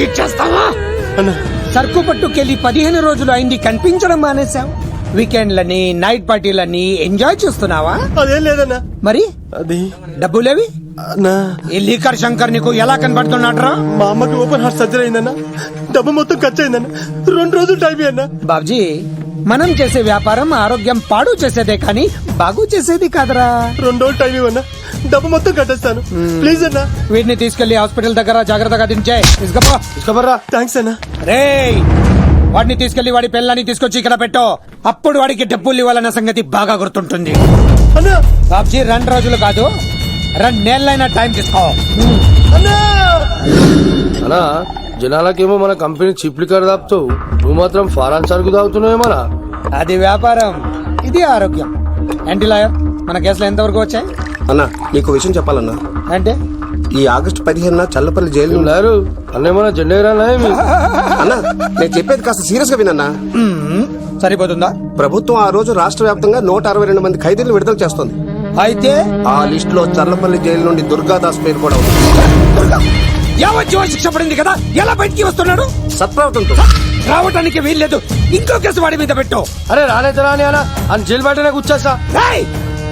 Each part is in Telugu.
చీట్ చేస్తావా? అన్నా. సరుకు పట్టుకెళ్ళి పదిహేను రోజులు అయింది కనిపించడం మానేశావు వీకెండ్లని నైట్ పార్టీలని ఎంజాయ్ చేస్తున్నావా? అదేం లేదన్నా. మరి? అది. డబ్బులేవి? అన్నా. ఈ లీకర్ శంకర్ నీకు ఎలా కనబడుతున్నాడ్రా? మా అమ్మకి ఓపెన్ హార్ట్ సర్జరీ అయిందన్నా. డబ్బు మొత్తం ఖర్చు అయిందన్నా. రెండు రోజులు టైం అన్నా బాబ్జీ మనం చేసే వ్యాపారం ఆరోగ్యం పాడు చేసేదే కానీ బాగు చేసేది కాదురా. రెండు టైం ఇవ్వన్నా? డబ్బు మొత్తం కట్టేస్తాను. ప్లీజ్ అన్నా. వీటిని తీసుకెళ్ళి హాస్పిటల్ దగ్గర జాగ్రత్తగా దించే. ఇసుకపో ఇసుకోబర్రా థ్యాంక్స్ అన్నా. రేయ్! వాడిని తీసుకెళ్ళి వాడి పిల్లని తీసుకొచ్చి ఇక్కడ పెట్టో. అప్పుడు వాడికి డబ్బులు ఇవ్వాలన్న సంగతి బాగా గుర్తుంటుంది. బాబ్జీ రెండు రోజులు కాదు. రెండు నెలలైనా టైం తీసుకో. అనా జనాలకేమో మన కంపెనీ చీప్ లిక్కర్ దాపుతావు. నువ్వు మాత్రం ఫారాన్ సరుకు తాగుతున్నావేమోనా అది వ్యాపారం ఇది ఆరోగ్యం. ఏంటి లాయర్ మన కేసులు ఎంతవరకు వచ్చాయి? అన్నా నీకు విషయం చెప్పాలన్నా. అంటే ఈ ఆగస్టు పదిహేనున చల్లపల్లి జైలు లేరు అన్నేమన్నా జెండేరానా ఏమి అన్నా నేను చెప్పేది కాస్త సీరియస్గా వినన్నా. మ్మ్, సరిపోతుందా? ప్రభుత్వం ఆ రోజు రాష్ట్ర వ్యాప్తంగా నూట అరవై రెండు మంది ఖైదీలను విడుదల చేస్తోంది. అయితే ఆ లిస్ట్లో చల్లపల్లి జైలు నుండి దుర్గాదాస్ పేరు కూడా ఉంది. యావజ్జీవ శిక్ష పడింది కదా? ఎలా బయటికి వస్తున్నాడు? సత్ప్రవర్తనతో రావటానికి వీల్లేదు. ఇంకో కేసు వాడి మీద పెట్టు. అరే రాని అనా అని జైలు బయటనే కూర్చోసా రేయ్!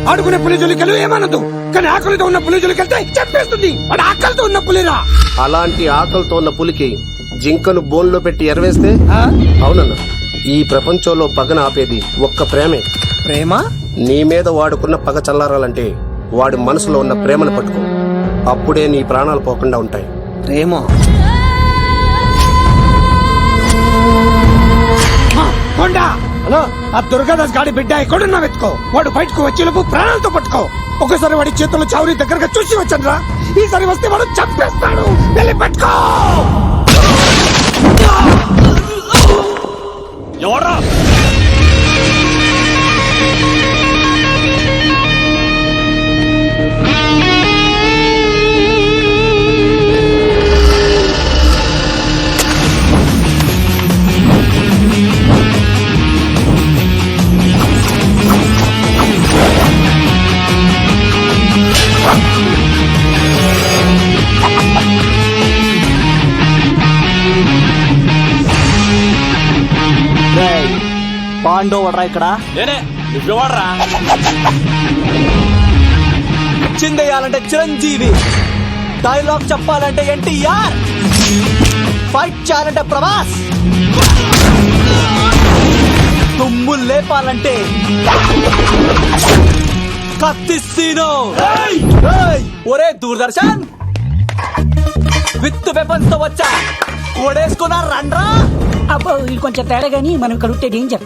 ఆడుకునే పులిజులికలు ఏమనదు. కానీ ఆకలితో ఉన్న పులిజులికెళ్తే చంపేస్తుంది వాడు ఆకలితో ఉన్న పులిరా. అలాంటి ఆకలితో ఉన్న పులికి జింకను బోన్లో పెట్టి ఎరవేస్తే? ఆ? అవునన్నా. ఈ ప్రపంచంలో పగన ఆపేది ఒక్క ప్రేమే. ప్రేమ? నీ మీద వాడుకున్న పగ చల్లారాలంటే వాడి మనసులో ఉన్న ప్రేమను పట్టుకో. అప్పుడే నీ ప్రాణాలు పోకుండా ఉంటాయి. ప్రేమ అనా ఆ దుర్గాదాస్ గాడి బిడ్డ ఎక్కడున్నా వెతుకో. వాడు బయటకు వచ్చేలోపు ప్రాణాలతో పట్టుకో. ఒకసారి వాడి చేతులు చౌరి దగ్గరగా చూసి వచ్చాను రా ఈసారి వస్తే వాడు చంపేస్తాడు. వెళ్ళి పట్టుకో! పాండవరా ఇక్కడ? నేనే నువ్వెవడ్రా చిందేయాలంటే చిరంజీవి డైలాగ్ చెప్పాలంటే ఎన్టీఆర్ ఫైట్ చేయాలంటే ప్రభాస్ తుమ్ము లేపాలంటే కత్తిస్తీను ఒరే దూరదర్శన్! విత్ వెపన్స్తో వచ్చా? ఓడేసుకున్నా రండ్రా? అబ్బో ఇది కొంచెం తేడా గానీ మనం ఇక్కడ ఉంటే డేంజర్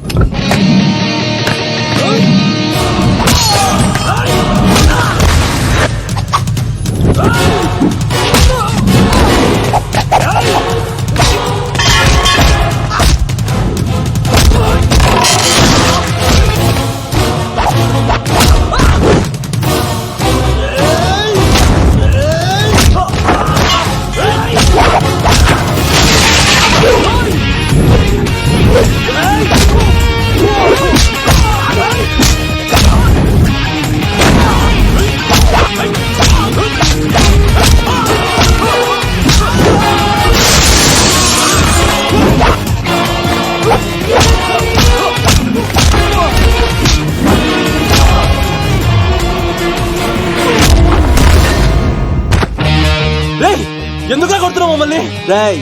ఎందుకు కొడుతున్నావు మమ్మల్ని? రేయ్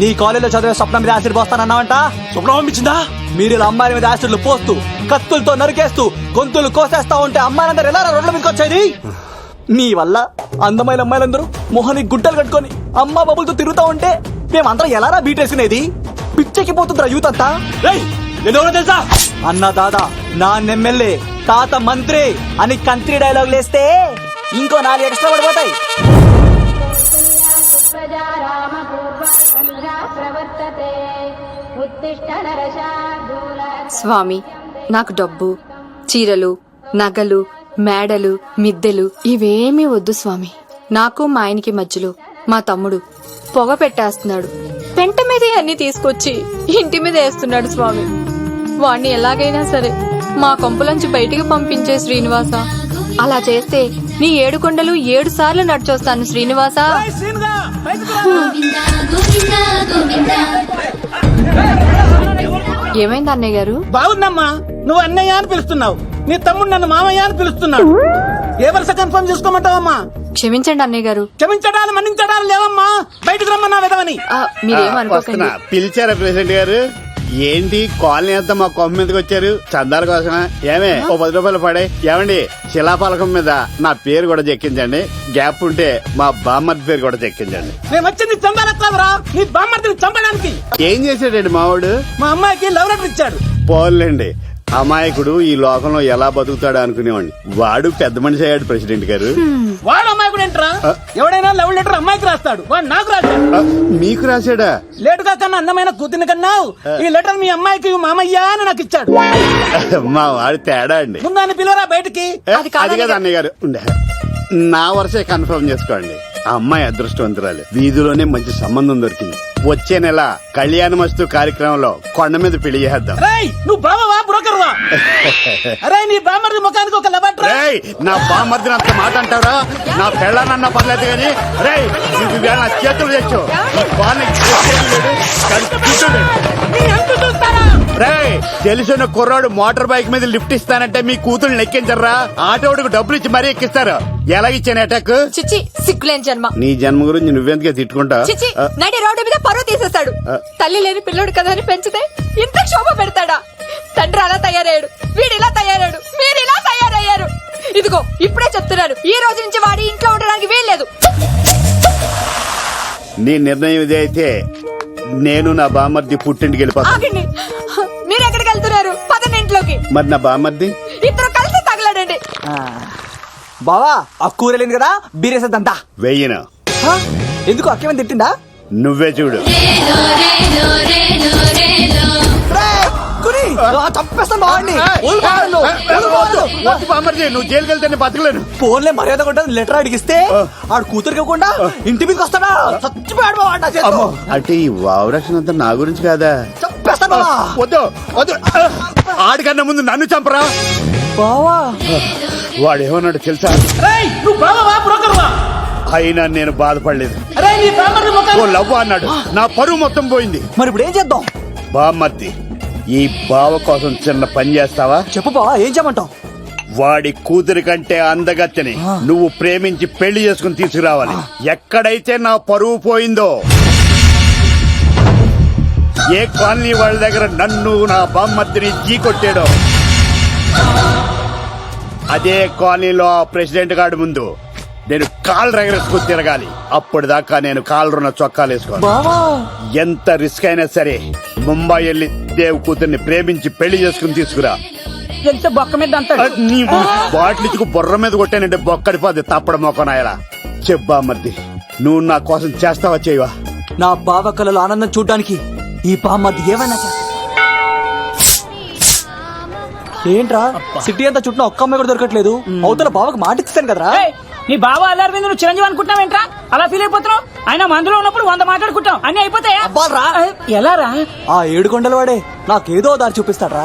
నీ కాలేజీలో చదివే స్వప్నం మీద యాసిడ్ పోస్తానన్నావంట? స్వప్నం పంపించిందా? మీరు ఇలా అమ్మాయిల మీద యాసిడ్లు పోస్తూ కత్తులతో నరికేస్తూ గొంతులు కోసేస్తా ఉంటే అమ్మాయిలందరూ ఎలా రోడ్ల మీదకి వచ్చేది? మీ వల్ల అందమైన అమ్మాయిలందరూ మొహానికి గుడ్డలు కట్టుకొని అమ్మా బబులతో తిరుగుతా ఉంటే మేమందరం ఎలారా బీటేసుకునేది పిచ్చెక్కిపోతుందిరా యూత్ అంతా. ఎవరో తెలుసా? అన్న దాదా నా ఎమ్మెల్యే తాత మంత్రి అని కంత్రి డైలాగ్ లేస్తే ఇంకో నాలుగు ఎక్స్ట్రా పడిపోతాయి. స్వామి నాకు డబ్బు చీరలు నగలు మేడలు మిద్దెలు ఇవేమీ వద్దు స్వామి. నాకు మా ఆయనకి మధ్యలో మా తమ్ముడు పొగ పెట్టేస్తున్నాడు. పెంట మీదే అన్ని తీసుకొచ్చి ఇంటి మీద వేస్తున్నాడు స్వామి. వాణ్ణి ఎలాగైనా సరే మా కొంపలోంచి బయటికి పంపించే శ్రీనివాస. అలా చేస్తే నీ ఏడు కొండలు ఏడు సార్లు నడిచొస్తాను శ్రీనివాస. ఏమైంది అన్నయ్య గారు? బాగుందమ్మా నువ్వు అన్నయ్య అని పిలుస్తున్నావు. నీ తమ్ముడు నన్ను మామయ్య అని పిలుస్తున్నాడు. ఏ వరుస కన్ఫర్మ్ చేసుకోమంటావమ్మా? క్షమించండి అన్నయ్య గారు. క్షమించడాలు మన్నించడాలు లేవమ్మా. బయటకు రమ్మన్నా విధవని. మీరేమనుకోకండి పిలిచారా ప్రెసిడెంట్ గారు? ఏంటి కాలనీ అంతా మా కొమ్మ మీదకి వచ్చారు? చందాల కోసమా? ఏమే ఓ పది రూపాయలు పడే. ఏమండి శిలాఫలకం మీద నా పేరు కూడా చెక్కించండి. గ్యాప్ ఉంటే మా బామ్మర్ది పేరు కూడా చెక్కించండి. నేను వచ్చింది నీ బామ్మర్తిని చంపడానికి. ఏం చేశాడండి మావాడు? మా అమ్మాయికి లవ్ లెటర్ ఇచ్చాడు. పోన్లేండి. అమాయకుడు ఈ లోకంలో ఎలా బతుకుతాడు అనుకునేవాడిని. వాడు పెద్ద మనిషి అయ్యాడు ప్రెసిడెంట్ గారు. వాడు అమ్మాయి కూడా ఏంట్రా ఎవడైనా లవ్ లెటర్ అమ్మాయికి రాస్తాడు. వాడు నాకు రాశాడు. మీకు రాశాడా? లేటుగా కన్నా అందమైన కూతుని కన్నావు. ఈ లెటర్ మీ అమ్మాయికి మామయ్య అని నాకు ఇచ్చాడు. మా వాడు తేడా అండి. ముందు ఆయన పిలవరా బయటికి? అది కదా అన్నయ్య గారు ఉండే. నా వరుసే కన్ఫర్మ్ చేసుకోండి. ఆ అమ్మాయి అదృష్టవంతురాలు. వీధిలోనే మంచి సంబంధం దొరికింది. వచ్చే నెల కళ్యాణ మస్తు కార్యక్రమంలో కొండ మీద పెళ్ళి చేద్దాం. నువ్వు బావవా? బ్రోకర్ వా అరే నీ ముఖానికి ఒక రేయ్ నా బామ్మర్దిని అంత మాట అంటారా నా పెళ్ళనన్న పర్లేదు కానీ రేయ్ ఇవాళ నా చేతులు తెచ్చు. రేయ్ తెలిసిన కుర్రాడు మోటార్ బైక్ మీద లిఫ్ట్ ఇస్తానంటే మీ కూతురు ఎక్కించరా ఆటోడికి డబ్బులు ఇచ్చి మరీ ఎక్కిస్తారు. ఎలాగిచ్చాను అటాక్ చిచ్చి సిగ్గులేని జన్మ. నీ జన్మ గురించి నువ్వెందుకే తిట్టుకుంటా? చిచ్చి నడి రోడ్డు మీద పరువు తీసేస్తాడు. తల్లి లేని పిల్లోడు కదా అని పెంచితే ఇంత క్షోభ పెడతాడా? తండ్రి అలా తయారయ్యాడు. వీడు ఇలా తయారయ్యాడు. మీరు ఇలా తయారయ్యారు. ఇదిగో ఇప్పుడే చెప్తున్నాను. ఈ రోజు నుంచి వాడి ఇంట్లో ఉండడానికి వీల్లేదు. నీ నిర్ణయం ఇదే అయితే నేను నా బామ్మర్ది పుట్టింటికి వెళ్ళిపోతాను మీరు ఎక్కడికి వెళ్తున్నారు? పదండి ఇంట్లోకి. మరి నా బామ్మర్ది? ఇద్దరు కలిసి తగలడండి. బావా ఆ కూర వెళ్ళింది కదా బీరేసేద్దంతా వెయ్యను. ఎందుకు అక్కేమని తిట్టిందా నువ్వే చూడు. నువ్వు జైలుకి వెళ్తే నేను బతకలేను. ఫోన్లే మర్యాద కొట్టా లెటర్ అడిగిస్తే ఆడు కూతురికి ఇవ్వకుండా ఇంటి మీదకి వస్తాడా? చచ్చిపోయాడు అంటే ఈ వావరక్షణ అంతా నా గురించి కాదా? చంపేస్తాను. వద్దు వద్దు. ఆడికన్నా ముందు నన్ను చంపరా? బావా. వాడు ఏమన్నాడు తెలుసా అయినా నేను బాధపడలేదు. ఓ లవ్ అన్నాడు. నా పరువు మొత్తం పోయింది. మరి ఇప్పుడు ఏం చేద్దాం? బామ్మర్ది ఈ బావ కోసం చిన్న పని చేస్తావా? చెప్పు బావా ఏం చేయమంటావు? వాడి కూతురి కంటే అందగత్తెని నువ్వు ప్రేమించి పెళ్ళి చేసుకుని తీసుకురావాలి. ఎక్కడైతే నా పరువు పోయిందో ఏ కాలనీ వాళ్ళ దగ్గర నన్ను నా బామ్మర్దిని జీ కొట్టాడో? అదే కాలనీలో ఆ ప్రెసిడెంట్ గారి ముందు నేను కాలు రగరేసుకుని తిరగాలి. అప్పుడు దాకా నేను కాళ్ళున్న చొక్కాలు వేసుకోను. బావా! ఎంత రిస్క్ అయినా సరే ముంబై వెళ్ళి దేవ్ కూతుర్ని ప్రేమించి పెళ్ళి చేసుకుని తీసుకురా. ఎంత బొక్క మీద నీ బాటిల్ ఇచ్చుకు బుర్ర మీద కొట్టానంటే బొక్కడిపోద్ది తప్పడ మొక్కనాయలా చెప్పా మర్ది నువ్వు నా కోసం చేస్తావా చేయవా? నా బావ కళలో ఆనందం చూడడానికి ఈ బామ్మది ఏమైనా చేస్తా. ఏంట్రా? సిటీ అంతా చుట్టూ ఒక్క అమ్మాయి కూడా దొరకట్లేదు. అవతల బావకు మాట ఇస్తాను కదరా. నీ బావ అల్లారి మీద నువ్వు చిరంజీవి అనుకుంటున్నావేంట్రా అలా ఫీల్ అయిపోతున్నావు? ఆయన మందులో ఉన్నప్పుడు వంద మాట్లాడుకుంటాం అన్ని అయిపోతాయా? ఎలా రా? ఆ ఏడు కొండల వాడే నాకేదో దారి చూపిస్తాడ్రా.